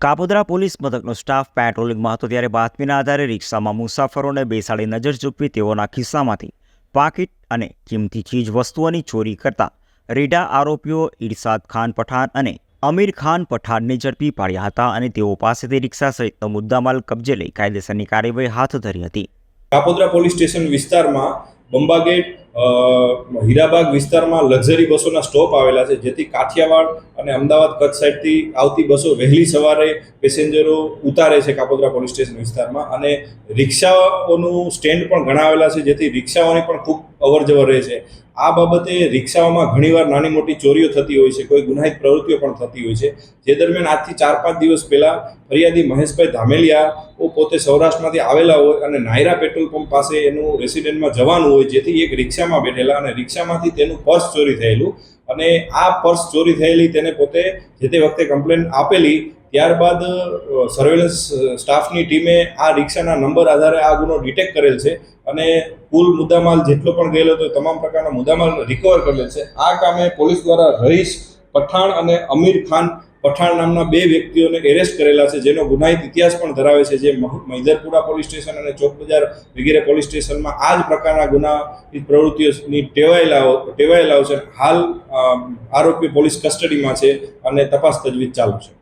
Kapodra police મથકનો staff પેટ્રોલિંગમાં હતો ત્યારે બાતમીના આધારે રિક્ષામાં મુસાફરોને બેસાડી નજર ચૂકવી તેઓના ખિસ્સામાંથી પાકીટ અને કિંમતી ચીજ વસ્તુઓની ચોરી કરતા રેડા આરોપીઓ ઇરસાદ ખાન પઠાણ અને અમીર ખાન પઠાણને ઝડપી પાડ્યા હતા અને તેઓ પાસેથી રિક્ષા સહિતનો મુદ્દામાલ કબજે લઈ કાયદેસરની કાર્યવાહી હાથ ધરી હતી. કાપોદ્રા પોલીસ સ્ટેશન વિસ્તારમાં બંબાગેટ હીરાબાગ વિસ્તારમાં લક્ઝરી બસોના સ્ટોપ આવેલા છે, જેથી કાઠિયાવાડ અને અમદાવાદ કચ્છ સાઈડથી આવતી બસો વહેલી સવારે પેસેન્જરો ઉતારે છે કાપોદ્રા પોલીસ સ્ટેશન વિસ્તારમાં અને રિક્ષાઓનું સ્ટેન્ડ પણ ઘણા આવેલા છે, જેથી રિક્ષાઓની પણ ખૂબ અવરજવર રહે છે. આ બાબતે રિક્ષાઓમાં ઘણીવાર નાની મોટી ચોરીઓ થતી હોય છે, કોઈ ગુનાહિત પ્રવૃત્તિઓ પણ થતી હોય છે. જે દરમિયાન આજથી ચાર પાંચ દિવસ પહેલા ફરિયાદી મહેશભાઈ ધામેલિયા પોતે સૌરાષ્ટ્રમાંથી આવેલા હોય અને નાયરા પેટ્રોલ પંપ પાસે એનું રેસિડેન્ટમાં જવાનું હોય, જેથી એક રિક્ષામાં બેઠેલા અને રિક્ષામાંથી તેનું પર્સ ચોરી થયેલું અને આ પર્સ ચોરી થયેલી તેને પોતે જે તે વખતે કમ્પ્લેન આપેલી, ત્યારબાદ સર્વેલન્સ સ્ટાફની ટીમે આ રિક્ષાના નંબર આધારે આ ગુનો ડિટેક્ટ કરેલ છે અને કુલ મુદ્દામાલ જેટલો પણ ગયેલો હતો તમામ પ્રકારના મુદ્દામાલ રિકવર કરેલ છે. આ કામે પોલીસ દ્વારા રહીશ પઠાણ અને અમીર ખાન પઠાણ નામના બે વ્યક્તિઓને એરેસ્ટ કરેલા છે, જેનો ગુનાહિત ઇતિહાસ પણ ધરાવે છે, જે મહુ- મહિધરપુરા પોલીસ સ્ટેશન અને ચોક બજાર વગેરે પોલીસ સ્ટેશનમાં આ જ પ્રકારના ગુનાહિત પ્રવૃત્તિઓની ટેવાયેલા ટેવાયેલા છે. હાલ આરોપી પોલીસ કસ્ટડીમાં છે અને તપાસ તજવીજ ચાલુ છે.